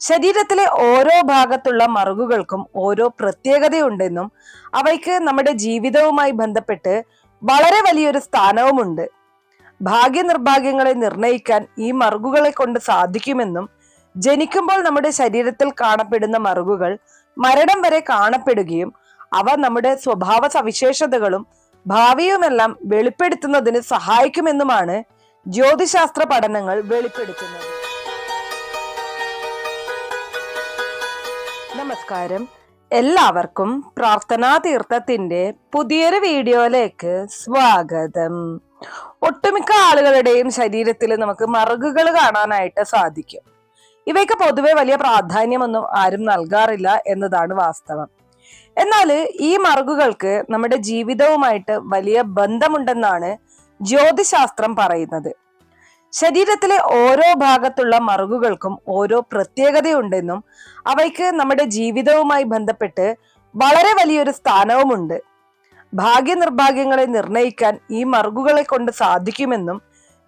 ശരീരത്തിലെ ഓരോ ഭാഗത്തുള്ള മറുകുകൾക്കും ഓരോ പ്രത്യേകതയുണ്ടെന്നും അവയ്ക്ക് നമ്മുടെ ജീവിതവുമായി ബന്ധപ്പെട്ട് വളരെ വലിയൊരു സ്ഥാനവുമുണ്ട്. ഭാഗ്യ നിർഭാഗ്യങ്ങളെ നിർണയിക്കാൻ ഈ മറുകുകളെ കൊണ്ട് സാധിക്കുമെന്നും ജനിക്കുമ്പോൾ നമ്മുടെ ശരീരത്തിൽ കാണപ്പെടുന്ന മറുകുകൾ മരണം വരെ കാണപ്പെടുകയും അവ നമ്മുടെ സ്വഭാവ സവിശേഷതകളും ഭാവിയുമെല്ലാം വെളിപ്പെടുത്തുന്നതിന് സഹായിക്കുമെന്നുമാണ് ജ്യോതിശാസ്ത്ര പഠനങ്ങൾ വെളിപ്പെടുത്തുന്നത്. നമസ്കാരം. എല്ലാവർക്കും പ്രാർത്ഥനാ തീർത്ഥത്തിന്റെ പുതിയൊരു വീഡിയോയിലേക്ക് സ്വാഗതം. ഒട്ടുമിക്ക ആളുകളുടെയും ശരീരത്തിൽ നമുക്ക് മറുകുകൾ കാണാനായിട്ട് സാധിക്കും. ഇവയ്ക്ക് പൊതുവെ വലിയ പ്രാധാന്യമൊന്നും ആരും നൽകാറില്ല എന്നതാണ് വാസ്തവം. എന്നാൽ ഈ മറുകുകൾക്ക് നമ്മുടെ ജീവിതവുമായിട്ട് വലിയ ബന്ധമുണ്ടെന്നാണ് ജ്യോതിശാസ്ത്രം പറയുന്നത്. ശരീരത്തിലെ ഓരോ ഭാഗത്തുള്ള മറുകുകൾക്കും ഓരോ പ്രത്യേകതയുണ്ടെന്നും അവയ്ക്ക് നമ്മുടെ ജീവിതവുമായി ബന്ധപ്പെട്ട് വളരെ വലിയൊരു സ്ഥാനവുമുണ്ട്. ഭാഗ്യ നിർഭാഗ്യങ്ങളെ നിർണയിക്കാൻ ഈ മറുകുകളെ കൊണ്ട് സാധിക്കുമെന്നും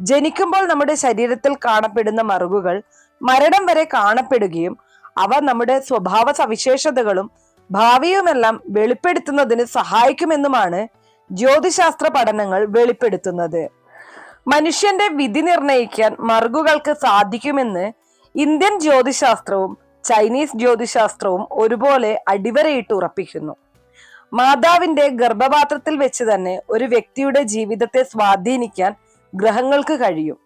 ജനിക്കുമ്പോൾ നമ്മുടെ ശരീരത്തിൽ കാണപ്പെടുന്ന മറുകുകൾ മരണം വരെ കാണപ്പെടുകയും അവ നമ്മുടെ സ്വഭാവ സവിശേഷതകളും ഭാവിയുമെല്ലാം വെളിപ്പെടുത്തുന്നതിന് സഹായിക്കുമെന്നുമാണ് ജ്യോതിശാസ്ത്ര പഠനങ്ങൾ വെളിപ്പെടുത്തുന്നത്. മനുഷ്യന്റെ വിധി നിർണയിക്കാൻ മറുകുകൾക്ക് സാധിക്കുമെന്ന് ഇന്ത്യൻ ജ്യോതിശാസ്ത്രവും ചൈനീസ് ജ്യോതിശാസ്ത്രവും ഒരുപോലെ അടിവരയിട്ട് ഉറപ്പിക്കുന്നു. മാതാവിന്റെ ഗർഭപാത്രത്തിൽ വെച്ച് തന്നെ ഒരു വ്യക്തിയുടെ ജീവിതത്തെ സ്വാധീനിക്കാൻ ഗ്രഹങ്ങൾക്ക് കഴിയും.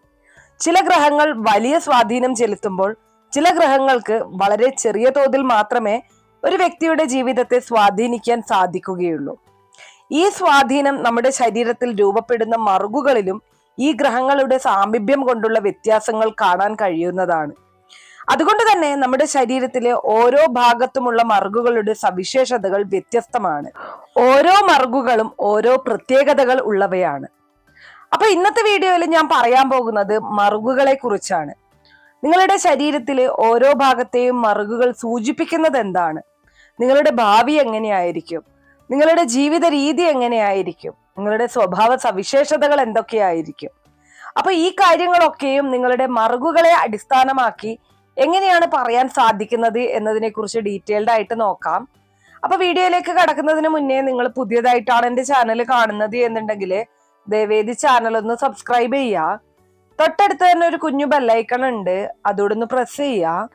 ചില ഗ്രഹങ്ങൾ വലിയ സ്വാധീനം ചെലുത്തുമ്പോൾ ചില ഗ്രഹങ്ങൾക്ക് വളരെ ചെറിയ തോതിൽ മാത്രമേ ഒരു വ്യക്തിയുടെ ജീവിതത്തെ സ്വാധീനിക്കാൻ സാധിക്കുകയുള്ളൂ. ഈ സ്വാധീനം നമ്മുടെ ശരീരത്തിൽ രൂപപ്പെടുന്ന മറുകുകളിലും ഈ ഗ്രഹങ്ങളുടെ സാമീപ്യം കൊണ്ടുള്ള വ്യത്യാസങ്ങൾ കാണാൻ കഴിയുന്നതാണ്. അതുകൊണ്ട് തന്നെ നമ്മുടെ ശരീരത്തിലെ ഓരോ ഭാഗത്തുമുള്ള മറുകുകളുടെ സവിശേഷതകൾ വ്യത്യസ്തമാണ്. ഓരോ മറുകുകളും ഓരോ പ്രത്യേകതകൾ ഉള്ളവയാണ്. അപ്പൊ ഇന്നത്തെ വീഡിയോയിൽ ഞാൻ പറയാൻ പോകുന്നത് മറുകുകളെ കുറിച്ചാണ് നിങ്ങളുടെ ശരീരത്തിലെ ഓരോ ഭാഗത്തെയും മറുകുകൾ സൂചിപ്പിക്കുന്നത് എന്താണ്? നിങ്ങളുടെ ഭാവി എങ്ങനെയായിരിക്കും? നിങ്ങളുടെ ജീവിത രീതി എങ്ങനെയായിരിക്കും? നിങ്ങളുടെ സ്വഭാവ സവിശേഷതകൾ എന്തൊക്കെയായിരിക്കും? അപ്പൊ ഈ കാര്യങ്ങളൊക്കെയും നിങ്ങളുടെ മറുകുകളെ അടിസ്ഥാനമാക്കി എങ്ങനെയാണ് പറയാൻ സാധിക്കുന്നത് എന്നതിനെ കുറിച്ച് ഡീറ്റെയിൽഡ് ആയിട്ട് നോക്കാം. അപ്പൊ വീഡിയോയിലേക്ക് കടക്കുന്നതിന് മുന്നേ നിങ്ങൾ പുതിയതായിട്ടാണ് എന്റെ ചാനൽ കാണുന്നത് എന്നുണ്ടെങ്കിൽ ദയവേദി ചാനൽ ഒന്ന് സബ്സ്ക്രൈബ് ചെയ്യുക. തൊട്ടടുത്ത് തന്നെ ഒരു കുഞ്ഞു ബെല്ലൈക്കൺ ഉണ്ട്. അതോടൊന്ന് പ്രസ് ചെയ്യുക.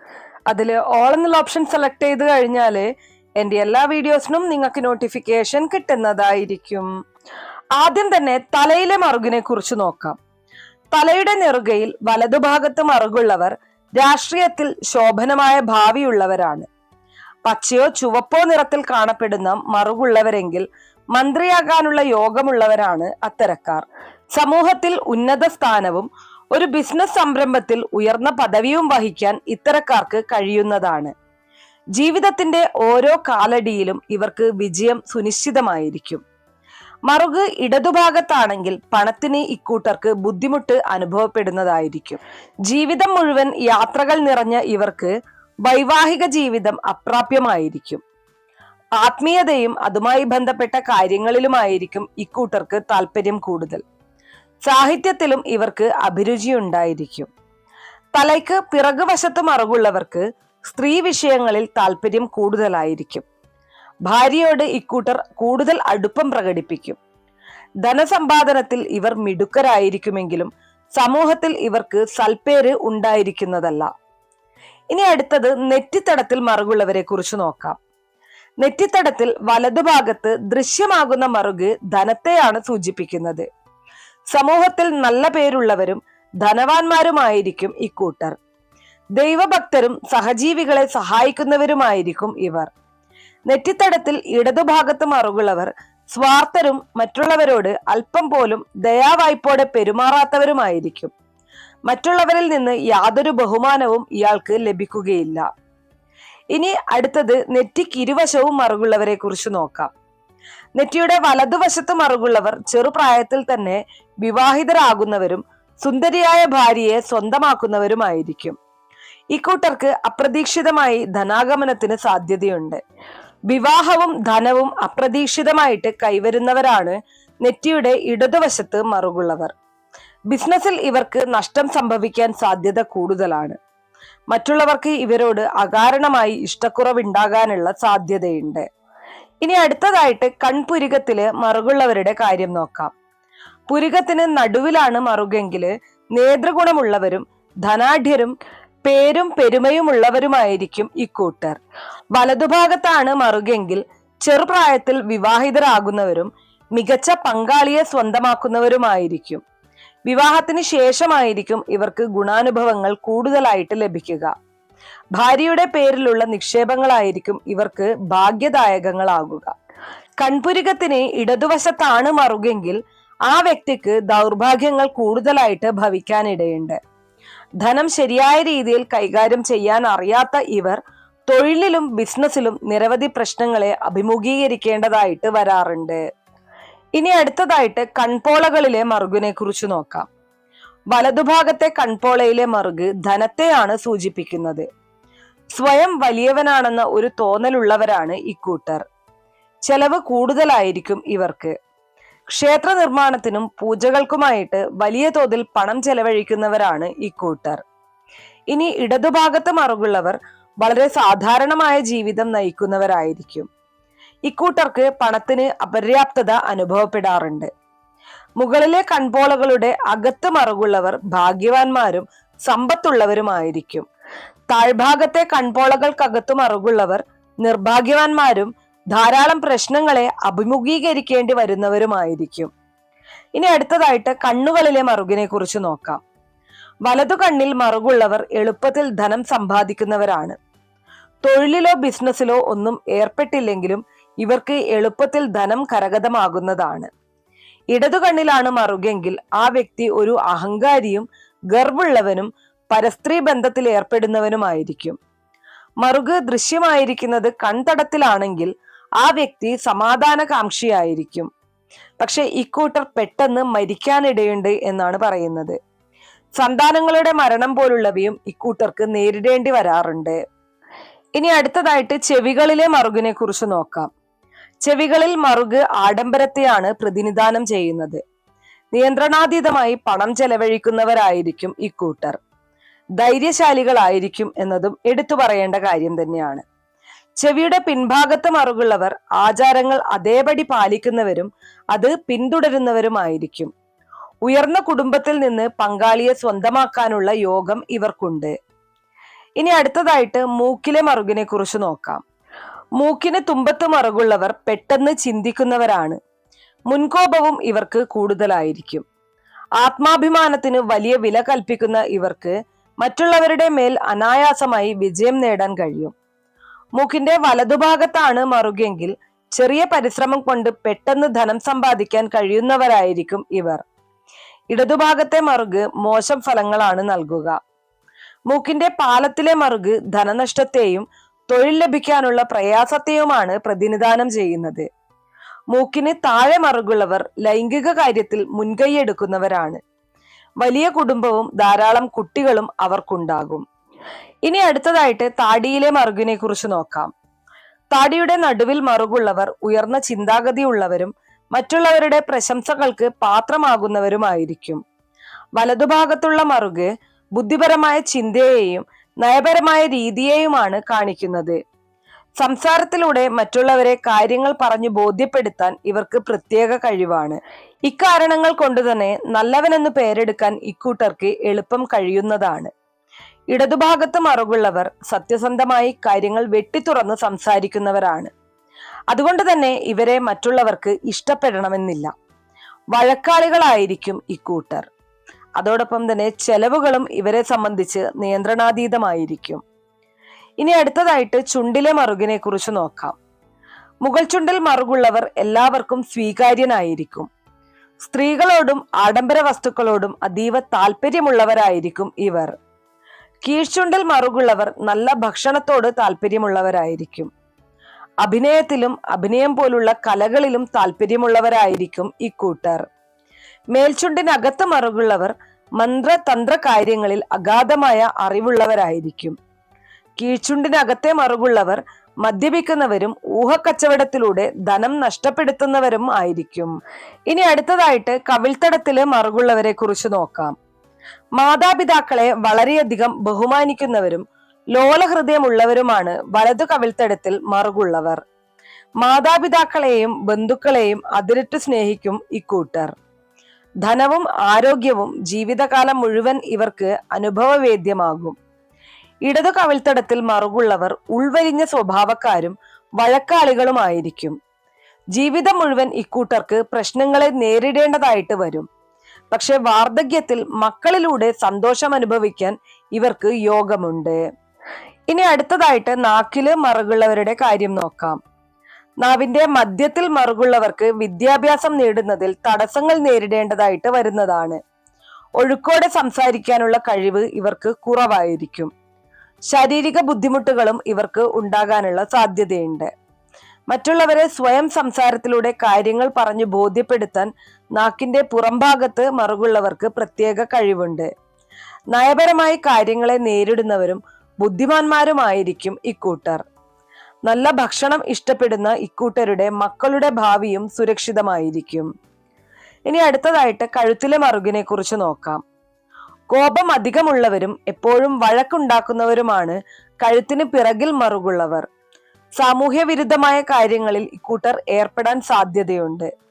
അതിൽ ഓൾ എന്നുള്ള ഓപ്ഷൻ സെലക്ട് ചെയ്ത് കഴിഞ്ഞാൽ എന്റെ എല്ലാ വീഡിയോസിനും നിങ്ങൾക്ക് നോട്ടിഫിക്കേഷൻ കിട്ടുന്നതായിരിക്കും. ആദ്യം തന്നെ തലയിലെ മറുകിനെ കുറിച്ച് നോക്കാം. തലയുടെ നെറുകയിൽ വലതുഭാഗത്ത് മറുകുള്ളവർ രാഷ്ട്രീയത്തിൽ ശോഭനമായ ഭാവിയുള്ളവരാണ്. പച്ചയോ ചുവപ്പോ നിറത്തിൽ കാണപ്പെടുന്ന മറുകുള്ളവരെങ്കിൽ മന്ത്രിയാകാനുള്ള യോഗമുള്ളവരാണ് അത്തരക്കാർ. സമൂഹത്തിൽ ഉന്നത സ്ഥാനവും ഒരു ബിസിനസ് സംരംഭത്തിൽ ഉയർന്ന പദവിയും വഹിക്കാൻ ഇത്തരക്കാർക്ക് കഴിയുന്നതാണ്. ജീവിതത്തിന്റെ ഓരോ കാലടിയിലും ഇവർക്ക് വിജയം സുനിശ്ചിതമായിരിക്കും. മറുക് ഇടതുഭാഗത്താണെങ്കിൽ പണത്തിന് ഇക്കൂട്ടർക്ക് ബുദ്ധിമുട്ട് അനുഭവപ്പെടുന്നതായിരിക്കും. ജീവിതം മുഴുവൻ യാത്രകൾ നിറഞ്ഞ ഇവർക്ക് വൈവാഹിക ജീവിതം അപ്രാപ്യമായിരിക്കും. ആത്മീയതയും അതുമായി ബന്ധപ്പെട്ട കാര്യങ്ങളിലുമായിരിക്കും ഇക്കൂട്ടർക്ക് താല്പര്യം കൂടുതൽ. സാഹിത്യത്തിലും ഇവർക്ക് അഭിരുചിയുണ്ടായിരിക്കും. തലയ്ക്ക് പിറകുവശത്ത് മറുകുള്ളവർക്ക് സ്ത്രീ വിഷയങ്ങളിൽ താല്പര്യം കൂടുതലായിരിക്കും. ഭാര്യയോട് ഇക്കൂട്ടർ കൂടുതൽ അടുപ്പം പ്രകടിപ്പിക്കും. ധനസമ്പാദനത്തിൽ ഇവർ മിടുക്കരായിരിക്കുമെങ്കിലും സമൂഹത്തിൽ ഇവർക്ക് സൽപ്പേര് ഉണ്ടായിരിക്കുന്നതല്ല. ഇനി അടുത്തത് നെറ്റിത്തടത്തിൽ മറുകുള്ളവരെ കുറിച്ച് നോക്കാം. നെറ്റിത്തടത്തിൽ വലതുഭാഗത്ത് ദൃശ്യമാകുന്ന മറുക് ധനത്തെയാണ് സൂചിപ്പിക്കുന്നത്. സമൂഹത്തിൽ നല്ല പേരുള്ളവരും ധനവാന്മാരുമായിരിക്കും ഇക്കൂട്ടർ. ദൈവഭക്തരും സഹജീവികളെ സഹായിക്കുന്നവരുമായിരിക്കും ഇവർ. നെറ്റിത്തടത്തിൽ ഇടതുഭാഗത്ത് മറുകുള്ളവർ സ്വാർത്ഥരും മറ്റുള്ളവരോട് അല്പം പോലും ദയാവായ്പോടെ പെരുമാറാത്തവരുമായിരിക്കും. മറ്റുള്ളവരിൽ നിന്ന് യാതൊരു ബഹുമാനവും ഇയാൾക്ക് ലഭിക്കുകയില്ല. ഇനി അടുത്തത് നെറ്റിക്ക് ഇരുവശവും മറുകുള്ളവരെ കുറിച്ച് നോക്കാം. നെറ്റിയുടെ വലതുവശത്ത് മറുകുള്ളവർ ചെറുപ്രായത്തിൽ തന്നെ വിവാഹിതരാകുന്നവരും സുന്ദരിയായ ഭാര്യയെ സ്വന്തമാക്കുന്നവരുമായിരിക്കും. ഇക്കൂട്ടർക്ക് അപ്രതീക്ഷിതമായി ധനാഗമനത്തിന് സാധ്യതയുണ്ട്. വിവാഹവും ധനവും അപ്രതീക്ഷിതമായിട്ട് കൈവരുന്നവരാണ് നെറ്റിയുടെ ഇടതുവശത്ത് മറുകുള്ളവർ. ബിസിനസ്സിൽ ഇവർക്ക് നഷ്ടം സംഭവിക്കാൻ സാധ്യത കൂടുതലാണ്. മറ്റുള്ളവർക്ക് ഇവരോട് അകാരണമായി ഇഷ്ടക്കുറവുണ്ടാകാനുള്ള സാധ്യതയുണ്ട്. ഇനി അടുത്തതായിട്ട് കൺപുരികത്തിൽ മറുകുള്ളവരുടെ കാര്യം നോക്കാം. പുരികത്തിന് നടുവിലാണ് മറുകെങ്കിൽ നേതൃഗുണമുള്ളവരും ധനാഢ്യരും പേരും പെരുമയുമുള്ളവരുമായിരിക്കും ഇക്കൂട്ടർ വലതുഭാഗത്താണ് മറുകെങ്കിൽ ചെറുപ്രായത്തിൽ വിവാഹിതരാകുന്നവരും മികച്ച പങ്കാളിയെ സ്വന്തമാക്കുന്നവരുമായിരിക്കും. വിവാഹത്തിന് ശേഷമായിരിക്കും ഇവർക്ക് ഗുണാനുഭവങ്ങൾ കൂടുതലായിട്ട് ലഭിക്കുക. ഭാര്യയുടെ പേരിലുള്ള നിക്ഷേപങ്ങളായിരിക്കും ഇവർക്ക് ഭാഗ്യദായകങ്ങളാകുക. കൺപുരികത്തിന് ഇടതുവശത്താണ് മറുകെങ്കിൽ ആ വ്യക്തിക്ക് ദൗർഭാഗ്യങ്ങൾ കൂടുതലായിട്ട് ഭവിക്കാനിടയുണ്ട്. ധനം ശരിയായ രീതിയിൽ കൈകാര്യം ചെയ്യാൻ അറിയാത്ത ഇവർ തൊഴിലിലും ബിസിനസ്സിലും നിരവധി പ്രശ്നങ്ങളെ അഭിമുഖീകരിക്കേണ്ടതായിട്ട് വരാറുണ്ട്. ഇനി അടുത്തതായിട്ട് കൺപോളകളിലെ മറുകിനെ കുറിച്ച് നോക്കാം. വലതുഭാഗത്തെ കൺപോളയിലെ മറുക് ധനത്തെയാണ് സൂചിപ്പിക്കുന്നത്. സ്വയം വലിയവനാണെന്ന ഒരു തോന്നലുള്ളവരാണ് ഇക്കൂട്ടർ. ചെലവ് കൂടുതലായിരിക്കും ഇവർക്ക്. ക്ഷേത്ര നിർമ്മാണത്തിനും പൂജകൾക്കുമായിട്ട് വലിയ തോതിൽ പണം ചെലവഴിക്കുന്നവരാണ് ഇക്കൂട്ടർ ഇനി ഇടതുഭാഗത്ത് മറുകുള്ളവർ വളരെ സാധാരണമായ ജീവിതം നയിക്കുന്നവരായിരിക്കും. ഇക്കൂട്ടർക്ക് പണത്തിന് അപര്യാപ്തത അനുഭവപ്പെടാറുണ്ട്. മുകളിലെ കൺപോളകളുടെ അകത്ത് മറുകുള്ളവർ ഭാഗ്യവാന്മാരും സമ്പത്തുള്ളവരുമായിരിക്കും. താഴ്ഭാഗത്തെ കൺപോളകൾക്കകത്തു മറുകുള്ളവർ നിർഭാഗ്യവാന്മാരും ധാരാളം പ്രശ്നങ്ങളെ അഭിമുഖീകരിക്കേണ്ടി വരുന്നവരുമായിരിക്കും. ഇനി അടുത്തതായിട്ട് കണ്ണുകളിലെ മറുകിനെ കുറിച്ച് നോക്കാം. വലതു കണ്ണിൽ മറുകുള്ളവർ എളുപ്പത്തിൽ ധനം സമ്പാദിക്കുന്നവരാണ്. തൊഴിലിലോ ബിസിനസ്സിലോ ഒന്നും ഏർപ്പെട്ടില്ലെങ്കിലും ഇവർക്ക് എളുപ്പത്തിൽ ധനം കരഗതമാകുന്നതാണ്. ഇടതു കണ്ണിലാണ് മറുകെങ്കിൽ ആ വ്യക്തി ഒരു അഹങ്കാരിയും ഗർവുള്ളവനും പരസ്ത്രീ ബന്ധത്തിൽ ഏർപ്പെടുന്നവനുമായിരിക്കും. മറുക് ദൃശ്യമായിരിക്കുന്നത് കൺതടത്തിലാണെങ്കിൽ ആ വ്യക്തി സമാധാനകാംക്ഷിയായിരിക്കും. പക്ഷെ ഇക്കൂട്ടർ പെട്ടെന്ന് മരിക്കാനിടയുണ്ട് എന്നാണ് പറയുന്നത്. സന്താനങ്ങളുടെ മരണം പോലുള്ളവയും ഇക്കൂട്ടർക്ക് നേരിടേണ്ടി വരാറുണ്ട്. ഇനി അടുത്തതായിട്ട് ചെവികളിലെ മറുകിനെ കുറിച്ച് നോക്കാം. ചെവികളിൽ മറുക് ആഡംബരത്തെയാണ് പ്രതിനിധാനം ചെയ്യുന്നത്. നിയന്ത്രണാതീതമായി പണം ചെലവഴിക്കുന്നവരായിരിക്കും ഇക്കൂട്ടർ. ധൈര്യശാലികളായിരിക്കും എന്നതും എടുത്തു പറയേണ്ട കാര്യം തന്നെയാണ്. ചെവിയുടെ പിൻഭാഗത്ത് മറുകുള്ളവർ ആചാരങ്ങൾ അതേപടി പാലിക്കുന്നവരും അത് പിന്തുടരുന്നവരുമായിരിക്കും. ഉയർന്ന കുടുംബത്തിൽ നിന്ന് പങ്കാളിയെ സ്വന്തമാക്കാനുള്ള യോഗം ഇവർക്കുണ്ട്. ഇനി അടുത്തതായിട്ട് മൂക്കിലെ മറുകിനെ കുറിച്ച് നോക്കാം. മൂക്കിന് തുമ്പത്ത് മറുകുള്ളവർ പെട്ടെന്ന് ചിന്തിക്കുന്നവരാണ്. മുൻകോപവും ഇവർക്ക് കൂടുതലായിരിക്കും. ആത്മാഭിമാനത്തിന് വലിയ വില കൽപ്പിക്കുന്ന ഇവർക്ക് മറ്റുള്ളവരുടെ മേൽ അനായാസമായി വിജയം നേടാൻ കഴിയും. മൂക്കിന്റെ വലതുഭാഗത്താണ് മറുകെങ്കിൽ ചെറിയ പരിശ്രമം കൊണ്ട് പെട്ടെന്ന് ധനം സമ്പാദിക്കാൻ കഴിയുന്നവരായിരിക്കും ഇവർ. ഇടതുഭാഗത്തെ മറുക് മോശം ഫലങ്ങളാണ് നൽകുക. മൂക്കിന്റെ പാലത്തിലെ മറുക് ധനനഷ്ടത്തെയും തൊഴിൽ ലഭിക്കാനുള്ള പ്രയാസത്തെയുമാണ് പ്രതിനിധാനം ചെയ്യുന്നത്. മൂക്കിന് താഴെ മറുകുള്ളവർ ലൈംഗിക കാര്യത്തിൽ മുൻകൈയെടുക്കുന്നവരാണ്. വലിയ കുടുംബവും ധാരാളം കുട്ടികളും അവർക്കുണ്ടാകും. ഇനി അടുത്തതായിട്ട് താടിയിലെ മറുകിനെ കുറിച്ച് നോക്കാം. താടിയുടെ നടുവിൽ മറുകുള്ളവർ ഉയർന്ന ചിന്താഗതിയുള്ളവരും മറ്റുള്ളവരുടെ പ്രശംസകൾക്ക് പാത്രമാകുന്നവരുമായിരിക്കും. വലതുഭാഗത്തുള്ള മറുക് ബുദ്ധിപരമായ ചിന്തയെയും നയപരമായ രീതിയെയുമാണ് കാണിക്കുന്നത്. സംസാരത്തിലൂടെ മറ്റുള്ളവരെ കാര്യങ്ങൾ പറഞ്ഞു ബോധ്യപ്പെടുത്താൻ ഇവർക്ക് പ്രത്യേക കഴിവാണ്. ഇക്കാരണങ്ങൾ കൊണ്ടുതന്നെ നല്ലവനെന്ന് പേരെടുക്കാൻ ഇക്കൂട്ടർക്ക് എളുപ്പം കഴിയുന്നതാണ്. ഇടതുഭാഗത്ത് മറുകുള്ളവർ സത്യസന്ധമായി കാര്യങ്ങൾ വെട്ടിത്തുറന്ന് സംസാരിക്കുന്നവരാണ്. അതുകൊണ്ട് തന്നെ ഇവരെ മറ്റുള്ളവർക്ക് ഇഷ്ടപ്പെടണമെന്നില്ല. വഴക്കാളികളായിരിക്കും ഇക്കൂട്ടർ അതോടൊപ്പം തന്നെ ചെലവുകളും ഇവരെ സംബന്ധിച്ച് നിയന്ത്രണാതീതമായിരിക്കും. ഇനി അടുത്തതായിട്ട് ചുണ്ടിലെ മറുകിനെ കുറിച്ച് നോക്കാം. മുഗൾ ചുണ്ടിൽ മറുകുള്ളവർ എല്ലാവർക്കും സ്വീകാര്യനായിരിക്കും. സ്ത്രീകളോടും ആഡംബര വസ്തുക്കളോടും അതീവ താല്പര്യമുള്ളവരായിരിക്കും ഇവർ. കീഴ്ചുണ്ടിൽ മറുകുള്ളവർ നല്ല ഭക്ഷണത്തോട് താല്പര്യമുള്ളവരായിരിക്കും. അഭിനയത്തിലും അഭിനയം പോലുള്ള കലകളിലും താല്പര്യമുള്ളവരായിരിക്കും ഇക്കൂട്ടർ മേൽചുണ്ടിനകത്ത് മറുകുള്ളവർ മന്ത്രതന്ത്ര കാര്യങ്ങളിൽ അഗാധമായ അറിവുള്ളവരായിരിക്കും. കീഴ്ചുണ്ടിനകത്തെ മറുകുള്ളവർ മദ്യപിക്കുന്നവരും ഊഹക്കച്ചവടത്തിലൂടെ ധനം നഷ്ടപ്പെടുത്തുന്നവരും ആയിരിക്കും. ഇനി അടുത്തതായിട്ട് കവിൾത്തടത്തിലെ മറുകുള്ളവരെ കുറിച്ച് നോക്കാം. മാതാപിതാക്കളെ വളരെയധികം ബഹുമാനിക്കുന്നവരും ലോലഹൃദയമുള്ളവരുമാണ് വലതു കവിൾത്തടത്തിൽ മറുകുള്ളവർ. മാതാപിതാക്കളെയും ബന്ധുക്കളെയും അതിരിട്ട് സ്നേഹിക്കും ഇക്കൂട്ടർ. ധനവും ആരോഗ്യവും ജീവിതകാലം മുഴുവൻ ഇവർക്ക് അനുഭവവേദ്യമാകും. ഇടതു കവിൾത്തടത്തിൽ മറുകുള്ളവർ ഉൾവലിഞ്ഞ സ്വഭാവക്കാരും വഴക്കാളികളുമായിരിക്കും. ജീവിതം മുഴുവൻ ഇക്കൂട്ടർക്ക് പ്രശ്നങ്ങളെ നേരിടേണ്ടതായിട്ട് വരും. പക്ഷെ വാർദ്ധക്യത്തിൽ മക്കളിലൂടെ സന്തോഷം അനുഭവിക്കാൻ ഇവർക്ക് യോഗമുണ്ട്. ഇനി അടുത്തതായിട്ട് നാക്കിൽ മറുകുള്ളവരുടെ കാര്യം നോക്കാം. നാവിന്റെ മധ്യത്തിൽ മറുകുള്ളവർക്ക് വിദ്യാഭ്യാസം നേടുന്നതിൽ തടസ്സങ്ങൾ നേരിടേണ്ടതായിട്ട് വരുന്നതാണ്. ഒഴുക്കോടെ സംസാരിക്കാനുള്ള കഴിവ് ഇവർക്ക് കുറവായിരിക്കും. ശാരീരിക ബുദ്ധിമുട്ടുകളും ഇവർക്ക് ഉണ്ടാകാനുള്ള സാധ്യതയുണ്ട്. മറ്റുള്ളവരെ സ്വയം സംസാരത്തിലൂടെ കാര്യങ്ങൾ പറഞ്ഞു ബോധ്യപ്പെടുത്താൻ നാക്കിന്റെ പുറംഭാഗത്ത് മറുകുള്ളവർക്ക് പ്രത്യേക കഴിവുണ്ട്. നയപരമായി കാര്യങ്ങളെ നേരിടുന്നവരും ബുദ്ധിമാന്മാരുമായിരിക്കും ഇക്കൂട്ടർ. നല്ല ഭക്ഷണം ഇഷ്ടപ്പെടുന്ന ഇക്കൂട്ടരുടെ മക്കളുടെ ഭാവിയും സുരക്ഷിതമായിരിക്കും. ഇനി അടുത്തതായിട്ട് കഴുത്തിലെ മറുകിനെ കുറിച്ച് നോക്കാം. കോപം അധികമുള്ളവരും എപ്പോഴും വഴക്കുണ്ടാക്കുന്നവരുമാണ് കഴുത്തിന് പിറകിൽ മറുകുള്ളവർ. സാമൂഹ്യ വിരുദ്ധമായ കാര്യങ്ങളിൽ ഇക്കൂട്ടർ ഏർപ്പെടാൻ സാധ്യതയുണ്ട്.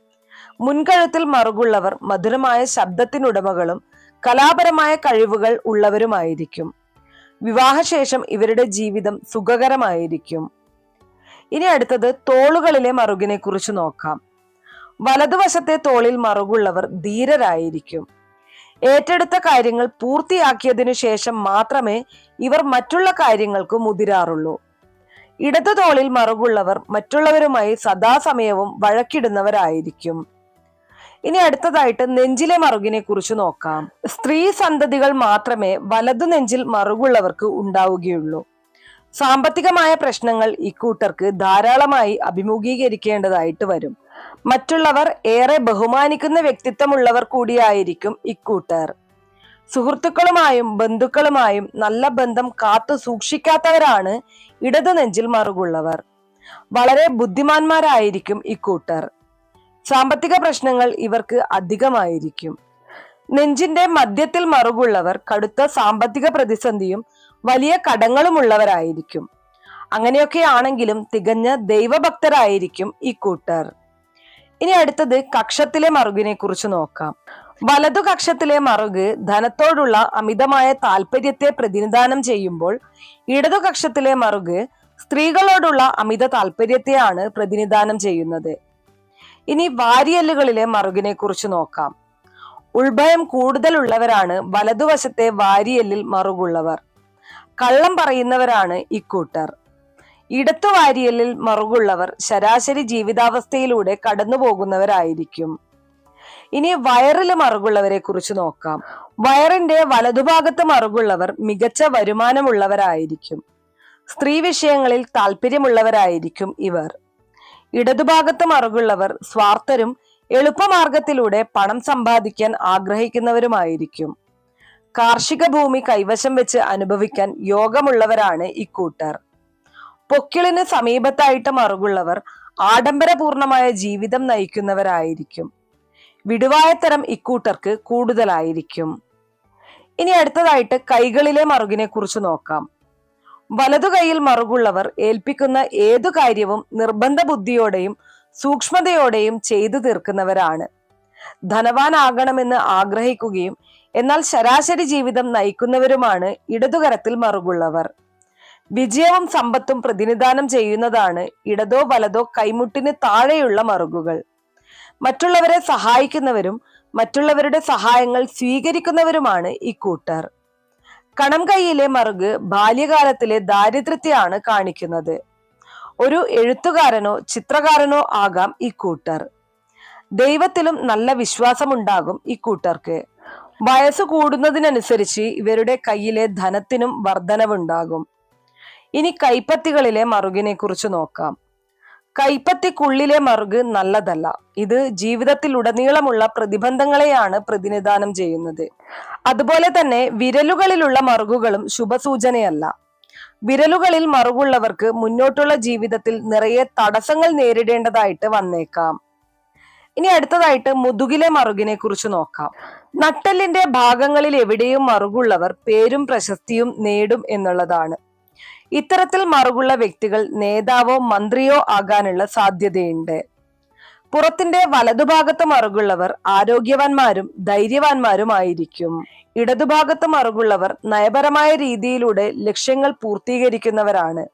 മുൻകഴുത്തിൽ മറുകുള്ളവർ മധുരമായ ശബ്ദത്തിനുടമകളും കലാപരമായ കഴിവുകൾ ഉള്ളവരുമായിരിക്കും. വിവാഹശേഷം ഇവരുടെ ജീവിതം സുഖകരമായിരിക്കും. ഇനി അടുത്തത് തോളുകളിലെ മറുകിനെ കുറിച്ച് നോക്കാം. വലതുവശത്തെ തോളിൽ മറുകുള്ളവർ ധീരരായിരിക്കും. ഏറ്റെടുത്ത കാര്യങ്ങൾ പൂർത്തിയാക്കിയതിനു ശേഷം മാത്രമേ ഇവർ മറ്റുള്ള കാര്യങ്ങൾക്ക് മുതിരാറുള്ളൂ. ഇടതു തോളിൽ മറുകുള്ളവർ മറ്റുള്ളവരുമായി സദാസമയവും വഴക്കിടുന്നവരായിരിക്കും. ഇനി അടുത്തതായിട്ട് നെഞ്ചിലെ മറുകിനെ കുറിച്ച് നോക്കാം. സ്ത്രീ സന്തതികൾ മാത്രമേ വലതു നെഞ്ചിൽ മറുകുള്ളവർക്ക് ഉണ്ടാവുകയുള്ളൂ. സാമ്പത്തികമായ പ്രശ്നങ്ങൾ ഇക്കൂട്ടർക്ക് ധാരാളമായി അഭിമുഖീകരിക്കേണ്ടതായിട്ട് വരും. മറ്റുള്ളവർ ഏറെ ബഹുമാനിക്കുന്ന വ്യക്തിത്വമുള്ളവർ കൂടിയായിരിക്കും ഇക്കൂട്ടർ. സുഹൃത്തുക്കളുമായും ബന്ധുക്കളുമായും നല്ല ബന്ധം കാത്തു സൂക്ഷിക്കാത്തവരാണ് ഇടതു നെഞ്ചിൽ മറുകുള്ളവർ. വളരെ ബുദ്ധിമാന്മാരായിരിക്കും ഇക്കൂട്ടർ. സാമ്പത്തിക പ്രശ്നങ്ങൾ ഇവർക്ക് അധികമായിരിക്കും. നെഞ്ചിന്റെ മധ്യത്തിൽ മറുകുള്ളവർ കടുത്ത സാമ്പത്തിക പ്രതിസന്ധിയും വലിയ കടങ്ങളുമുള്ളവരായിരിക്കും. അങ്ങനെയൊക്കെ ആണെങ്കിലും തികഞ്ഞ ദൈവഭക്തരായിരിക്കും ഈ കൂട്ടർ. ഇനി അടുത്തത് കക്ഷത്തിലെ മറുകിനെ കുറിച്ച് നോക്കാം. വലതു കക്ഷത്തിലെ മറുക് ധനത്തോടുള്ള അമിതമായ താല്പര്യത്തെ പ്രതിനിധാനം ചെയ്യുമ്പോൾ ഇടതു കക്ഷത്തിലെ മറുക് സ്ത്രീകളോടുള്ള അമിത താല്പര്യത്തെയാണ് പ്രതിനിധാനം ചെയ്യുന്നത്. ഇനി വാരിയല്ലുകളിലെ മറുകിനെ കുറിച്ച് നോക്കാം. ഉൾഭയം കൂടുതലുള്ളവരാണ് വലതുവശത്തെ വാരിയല്ലിൽ മറുകുള്ളവർ. കള്ളം പറയുന്നവരാണ് ഇക്കൂട്ടർ. ഇടത്തു വാരിയല്ലിൽ മറുകുള്ളവർ ശരാശരി ജീവിതാവസ്ഥയിലൂടെ കടന്നു പോകുന്നവരായിരിക്കും ഇനി വയറിൽ മറുകുള്ളവരെ കുറിച്ച് നോക്കാം. വയറിന്റെ വലതുഭാഗത്ത് മറുകുള്ളവർ മികച്ച വരുമാനമുള്ളവരായിരിക്കും. സ്ത്രീ വിഷയങ്ങളിൽ താല്പര്യമുള്ളവരായിരിക്കും ഇവർ. ഇടതുഭാഗത്ത് മറുകുള്ളവർ സ്വാർത്ഥരും എളുപ്പമാർഗത്തിലൂടെ പണം സമ്പാദിക്കാൻ ആഗ്രഹിക്കുന്നവരുമായിരിക്കും. കാർഷിക ഭൂമി കൈവശം വെച്ച് അനുഭവിക്കാൻ യോഗമുള്ളവരാണ് ഇക്കൂട്ടർ പൊക്കിളിന് സമീപത്തായിട്ട് മറുകുള്ളവർ ആഡംബരപൂർണമായ ജീവിതം നയിക്കുന്നവരായിരിക്കും. വിടുവായത്തരം ഇക്കൂട്ടർക്ക് കൂടുതലായിരിക്കും. ഇനി അടുത്തതായിട്ട് കൈകളിലെ മറുകിനെ കുറിച്ച് നോക്കാം. വലതു കൈയിൽ മറുകുള്ളവർ ഏൽപ്പിക്കുന്ന ഏതു കാര്യവും നിർബന്ധ ബുദ്ധിയോടെയും സൂക്ഷ്മതയോടെയും ചെയ്തു തീർക്കുന്നവരാണ്. ധനവാനാകണമെന്ന് ആഗ്രഹിക്കുകയും എന്നാൽ ശരാശരി ജീവിതം നയിക്കുന്നവരുമാണ് ഇടതുകരത്തിൽ മറുകുള്ളവർ. വിജയവും സമ്പത്തും പ്രതിനിധാനം ചെയ്യുന്നതാണ് ഇടതോ വലതോ കൈമുട്ടിന് താഴെയുള്ള മറുകുകൾ. മറ്റുള്ളവരെ സഹായിക്കുന്നവരും മറ്റുള്ളവരുടെ സഹായങ്ങൾ സ്വീകരിക്കുന്നവരുമാണ് ഇക്കൂട്ടർ കണം കൈയിലെ മറുക് ബാല്യകാലത്തിലെ ദാരിദ്ര്യത്തെയാണ് കാണിക്കുന്നത്. ഒരു എഴുത്തുകാരനോ ചിത്രകാരനോ ആകാം ഇക്കൂട്ടർ ദൈവത്തിലും നല്ല വിശ്വാസമുണ്ടാകും ഇക്കൂട്ടർക്ക് വയസ്സ് കൂടുന്നതിനനുസരിച്ച് ഇവരുടെ കയ്യിലെ ധനത്തിനും വർധനവുണ്ടാകും. ഇനി കൈപ്പത്തികളിലെ മറുകിനെ കുറിച്ച് നോക്കാം. കൈപ്പത്തിക്കുള്ളിലെ മറുക് നല്ലതല്ല. ഇത് ജീവിതത്തിൽ ഉടനീളമുള്ള പ്രതിബന്ധങ്ങളെയാണ് പ്രതിനിധാനം ചെയ്യുന്നത്. അതുപോലെ തന്നെ വിരലുകളിലുള്ള മറുകുകളും ശുഭസൂചനയല്ല. വിരലുകളിൽ മറുകുള്ളവർക്ക് മുന്നോട്ടുള്ള ജീവിതത്തിൽ നിറയെ തടസ്സങ്ങൾ നേരിടേണ്ടതായിട്ട് വന്നേക്കാം. ഇനി അടുത്തതായിട്ട് മുതുകിലെ മറുകിനെ കുറിച്ച് നോക്കാം. നട്ടലിന്റെ ഭാഗങ്ങളിൽ എവിടെയും മറുകുള്ളവർ പേരും പ്രശസ്തിയും നേടും എന്നുള്ളതാണ്. ഇത്തരത്തിൽ മറുകുള്ള വ്യക്തികൾ നേതാവോ മന്ത്രിയോ ആകാനുള്ള സാധ്യതയുണ്ട്. പുറത്തിന്റെ വലതുഭാഗത്ത് മറുകുള്ളവർ ആരോഗ്യവാന്മാരും ധൈര്യവാന്മാരുമായിരിക്കും. ഇടതുഭാഗത്ത് മറുകുള്ളവർ നയപരമായ രീതിയിലൂടെ ലക്ഷ്യങ്ങൾ പൂർത്തീകരിക്കുന്നവരാണ്.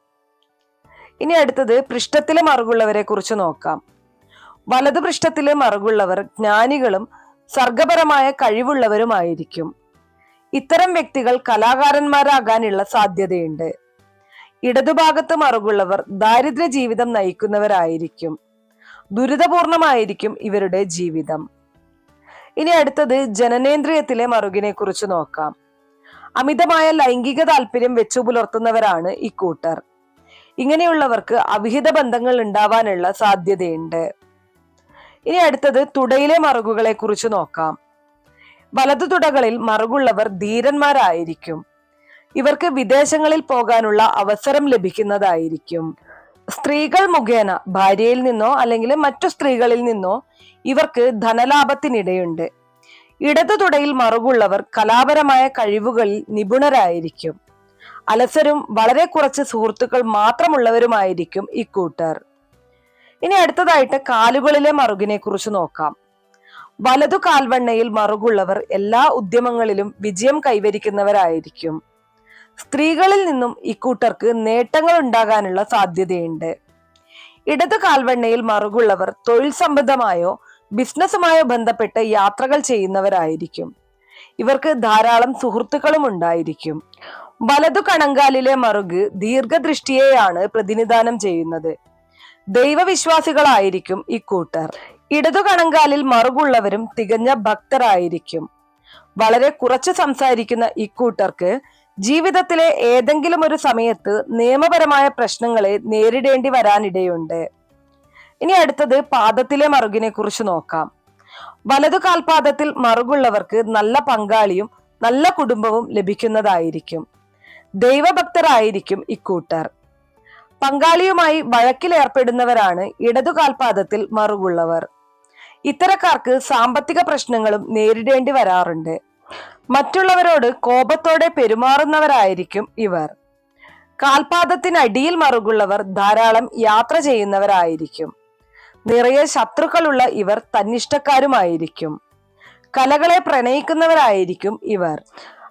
ഇനി അടുത്തത് പൃഷ്ഠത്തിലെ മറുകുള്ളവരെ കുറിച്ച് നോക്കാം. വലതു പൃഷ്ഠത്തിലെ മറുകുള്ളവർ ജ്ഞാനികളും സർഗപരമായ കഴിവുള്ളവരുമായിരിക്കും. ഇത്തരം വ്യക്തികൾ കലാകാരന്മാരാകാനുള്ള സാധ്യതയുണ്ട്. ഇടതുഭാഗത്ത് മറുകുള്ളവർ ദാരിദ്ര്യ ജീവിതം നയിക്കുന്നവരായിരിക്കും. ദുരിതപൂർണമായിരിക്കും ഇവരുടെ ജീവിതം. ഇനി അടുത്തത് ജനനേന്ദ്രിയത്തിലെ മറുകിനെ കുറിച്ച് നോക്കാം. അമിതമായ ലൈംഗിക താല്പര്യം വെച്ചു പുലർത്തുന്നവരാണ് ഇക്കൂട്ടർ ഇങ്ങനെയുള്ളവർക്ക് അവിഹിത ബന്ധങ്ങൾ ഉണ്ടാവാനുള്ള സാധ്യതയുണ്ട്. ഇനി അടുത്തത് തുടയിലെ മറുകുകളെ കുറിച്ച് നോക്കാം. വലതു തുടകളിൽ മറുകുള്ളവർ ധീരന്മാരായിരിക്കും. ഇവർക്ക് വിദേശങ്ങളിൽ പോകാനുള്ള അവസരം ലഭിക്കുന്നതായിരിക്കും. സ്ത്രീകൾ മുഖേന ഭാര്യയിൽ നിന്നോ അല്ലെങ്കിൽ മറ്റു സ്ത്രീകളിൽ നിന്നോ ഇവർക്ക് ധനലാഭത്തിനിടയുണ്ട്. ഇടതു തുടയിൽ മറുകുള്ളവർ കലാപരമായ കഴിവുകളിൽ നിപുണരായിരിക്കും. അലസരും വളരെ കുറച്ച് സുഹൃത്തുക്കൾ മാത്രമുള്ളവരുമായിരിക്കും ഇക്കൂട്ടർ ഇനി അടുത്തതായിട്ട് കാലുകളിലെ മറുകിനെ കുറിച്ച് നോക്കാം. വലതു കാൽവണ്ണയിൽ മറുകുള്ളവർ എല്ലാ ഉദ്യമങ്ങളിലും വിജയം കൈവരിക്കുന്നവരായിരിക്കും. സ്ത്രീകളിൽ നിന്നും ഇക്കൂട്ടർക്ക് നേട്ടങ്ങൾ ഉണ്ടാകാനുള്ള സാധ്യതയുണ്ട്. ഇടത് കാൽവണ്ണയിൽ മറുകുള്ളവർ തൊഴിൽ സംബന്ധമായോ ബിസിനസ്സുമായോ ബന്ധപ്പെട്ട് യാത്രകൾ ചെയ്യുന്നവരായിരിക്കും. ഇവർക്ക് ധാരാളം സുഹൃത്തുക്കളും ഉണ്ടായിരിക്കും. വലതു കണങ്കാലിലെ മറുക് ദീർഘദൃഷ്ടിയെയാണ് പ്രതിനിധാനം ചെയ്യുന്നത്. ദൈവവിശ്വാസികളായിരിക്കും ഇക്കൂട്ടർ. ഇടതു കണങ്കാലിൽ മറുകുള്ളവരും തികഞ്ഞ ഭക്തരായിരിക്കും. വളരെ കുറച്ച് സംസാരിക്കുന്ന ഇക്കൂട്ടർക്ക് ജീവിതത്തിലെ ഏതെങ്കിലും ഒരു സമയത്ത് നിയമപരമായ പ്രശ്നങ്ങളെ നേരിടേണ്ടി വരാനിടയുണ്ട്. ഇനി അടുത്തത് പാദത്തിലെ മറുകിനെ കുറിച്ച് നോക്കാം. വലതു കാൽപാദത്തിൽ മറുകുള്ളവർക്ക് നല്ല പങ്കാളിയും നല്ല കുടുംബവും ലഭിക്കുന്നതായിരിക്കും. ദൈവഭക്തരായിരിക്കും ഇക്കൂട്ടർ. പങ്കാളിയുമായി വഴക്കിലേർപ്പെടുന്നവരാണ് ഇടതു കാൽപാദത്തിൽ മറുകുള്ളവർ. ഇത്തരക്കാർക്ക് സാമ്പത്തിക പ്രശ്നങ്ങളും നേരിടേണ്ടി വരാറുണ്ട്. മറ്റുള്ളവരോട് കോപത്തോടെ പെരുമാറുന്നവരായിരിക്കും ഇവർ. കാൽപാദത്തിനടിയിൽ മറുകുള്ളവർ ധാരാളം യാത്ര ചെയ്യുന്നവരായിരിക്കും. നിറയെ ശത്രുക്കളുള്ള ഇവർ തന്നിഷ്ടക്കാരുമായിരിക്കും. കലകളെ പ്രണയിക്കുന്നവരായിരിക്കും ഇവർ.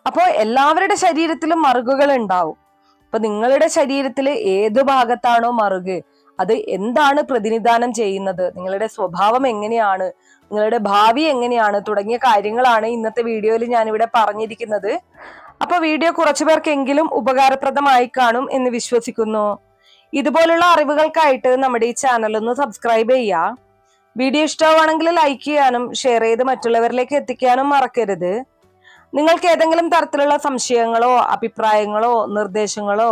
അപ്പോൾ എല്ലാവരുടെ ശരീരത്തിലും മറുകുകൾ ഉണ്ടാവും. അപ്പൊ നിങ്ങളുടെ ശരീരത്തിൽ ഏത് ഭാഗത്താണോ മറുക് അത് എന്താണ് പ്രതിനിധാനം ചെയ്യുന്നത്? നിങ്ങളുടെ സ്വഭാവം എങ്ങനെയാണ്? നിങ്ങളുടെ ഭാവി എങ്ങനെയാണ്? തുടങ്ങിയ കാര്യങ്ങളാണ് ഇന്നത്തെ വീഡിയോയിൽ ഞാനിവിടെ പറഞ്ഞിരിക്കുന്നത്. അപ്പൊ വീഡിയോ കുറച്ചു പേർക്കെങ്കിലും ഉപകാരപ്രദമായി കാണും എന്ന് വിശ്വസിക്കുന്നു. ഇതുപോലുള്ള അറിവുകൾക്കായിട്ട് നമ്മുടെ ഈ ചാനൽ ഒന്ന് സബ്സ്ക്രൈബ് ചെയ്യുക. വീഡിയോ ഇഷ്ടമാണെങ്കിൽ ലൈക്ക് ചെയ്യാനും ഷെയർ ചെയ്ത് മറ്റുള്ളവരിലേക്ക് എത്തിക്കാനും മറക്കരുത്. നിങ്ങൾക്ക് ഏതെങ്കിലും തരത്തിലുള്ള സംശയങ്ങളോ അഭിപ്രായങ്ങളോ നിർദ്ദേശങ്ങളോ